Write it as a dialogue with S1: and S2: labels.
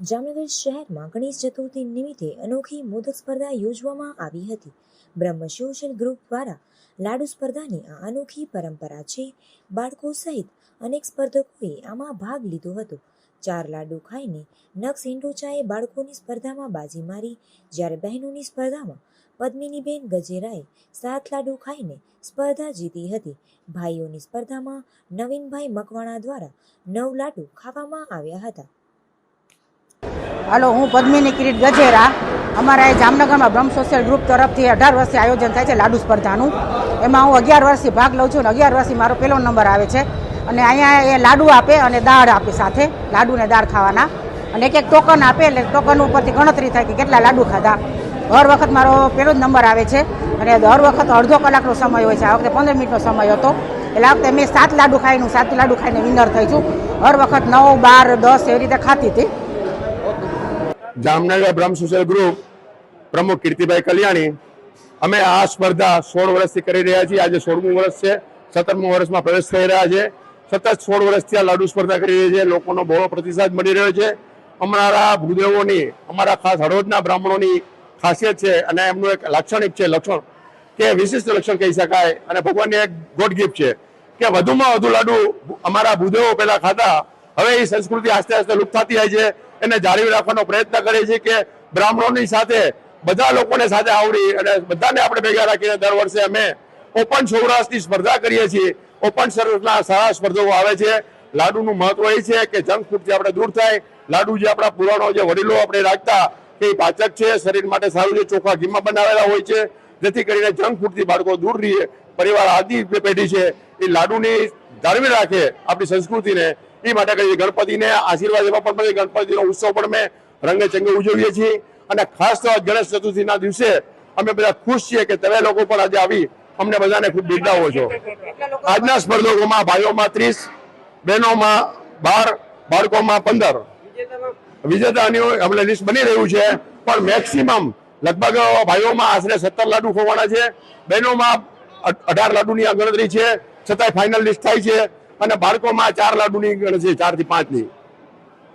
S1: જામનગર શહેરમાં ગણેશ ચતુર્થી નિમિત્તે અનોખી મોદક સ્પર્ધા યોજવામાં આવી હતી. બ્રહ્મ સોશિયલ ગ્રુપ દ્વારા લાડુ સ્પર્ધાની આ અનોખી પરંપરા છે. બાળકો સહિત અનેક સ્પર્ધકોએ આમાં ભાગ લીધો હતો. ચાર લાડુ ખાઈને નક્ષ હિન્ડોચાએ બાળકોની સ્પર્ધામાં બાજી મારી. જ્યારે બહેનોની સ્પર્ધામાં પદ્મિનીબેન ગજેરાએ સાત લાડુ ખાઈને સ્પર્ધા જીતી હતી. ભાઈઓની સ્પર્ધામાં નવીનભાઈ મકવાણા દ્વારા નવ લાડુ ખાવામાં આવ્યા હતા.
S2: હાલો, હું પદ્મિની કિરીટ ગજેરા. અમારા જામનગરમાં બ્રહ્મ સોશિયલ ગ્રુપ તરફથી અઢાર વર્ષથી આયોજન થાય છે લાડુ સ્પર્ધાનું. એમાં હું અગિયાર વર્ષથી ભાગ લઉં છું અને અગિયાર વર્ષથી મારો પહેલો નંબર આવે છે. અને અહીંયા એ લાડુ આપે અને દાળ આપે સાથે લાડુ ને દાળ ખાવાના. અને એક એક ટોકન આપે એટલે ટોકન ઉપરથી ગણતરી થાય કે કેટલા લાડુ ખાધા. હર વખત મારો પહેલો જ નંબર આવે છે. અને દર વખત અડધો કલાકનો સમય હોય છે. આ વખતે પંદર મિનિટનો સમય હતો. એટલે આ વખતે મેં સાત લાડુ ખાઈને સાત લાડુ ખાઈને વિનર થઈ છું. હર વખત નવ, બાર, દસ એવી રીતે ખાતી હતી.
S3: જામનગર બ્રહ્મ સોશિયલ ગ્રુપ પ્રમુખ કીર્તિભાઈ કલ્યાણી. અમે આ સ્પર્ધા સોળ વર્ષથી કરી રહ્યા છીએ. આજે સોળમું વર્ષ છે. સત્તરમું વર્ષમાં પ્રવેશ થઈ રહ્યા છે. સતત સોળ વર્ષથી આ લાડુ સ્પર્ધા કરી રહી છે. લોકોનો બહોળો પ્રતિસાદ મળી રહ્યો છે. અમારા ભૂદેવોની, અમારા ખાસ હળવદના બ્રાહ્મણોની ખાસિયત છે અને એમનું એક લાક્ષણિક છે લક્ષણ કે વિશિષ્ટ લક્ષણ કહી શકાય અને ભગવાનની એક ગોડ ગિફ્ટ છે કે વધુમાં વધુ લાડુ અમારા ભૂદેવો પહેલા ખાતા. હવે એ સંસ્કૃતિ આસ્તે આસ્તે લુપ્ત થતી જાય છે. એને જાળવી રાખવાનો પ્રયત્ન કરે છે કે બ્રાહ્મણોની સાથે બધા લોકોને સાથે આવડી અને બધાને આપણે ભેગા રાખીને દર વર્ષે અમે ઓપન સૌરાષ્ટ્રની સ્પર્ધા કરીએ છીએ. ઓપન સૌરાષ્ટ્રના સારા સ્પર્ધાઓ આવે છે. લાડુનું મહત્વ એ છે કે જંક ફૂડથી આપણે દૂર થાય. લાડુ જે આપણા પુરાણો જે વડીલો આપણે રાખતા તે પાચક છે. શરીર માટે સારું છે. ચોખા ઘીમાં બનાવેલા હોય છે. જેથી કરીને જંક ફૂડથી બાળકો દૂર રહીએ પરિવાર આદિ પેઢી છે. એ લાડુની જાળવી રાખે આપણી સંસ્કૃતિને. એ માટે કરીએ ગણપતિને આશીર્વાદ એવા પણ ગણપતિનો ઉત્સવ પણ અમે રંગે ચંગે ઉજવીએ છીએ. અને ખાસ તો ગણેશ ચતુર્થીના દિવસે અમે બધા ખુશ છીએ કે તમે લોકો પણ આજે આવી અમને બધાને ખૂબ બિરદાવો છો. આજના સ્પર્ધકોમાં ભાઈઓમાં ત્રીસ, બહેનોમાં બાર, બાળકોમાં પંદર. વિજેતાની અમને લિસ્ટ બની રહ્યું છે. પણ મેક્સિમમ લગભગ ભાઈઓમાં આશરે સત્તર લાડુ ખોવાના છે. બહેનોમાં અઢાર લાડુની આ ગણતરી છે. છતાંય ફાઇનલ લિસ્ટ થાય છે અને બાળકોમાં ચાર લાડુની ગણતરી ચારથી પાંચની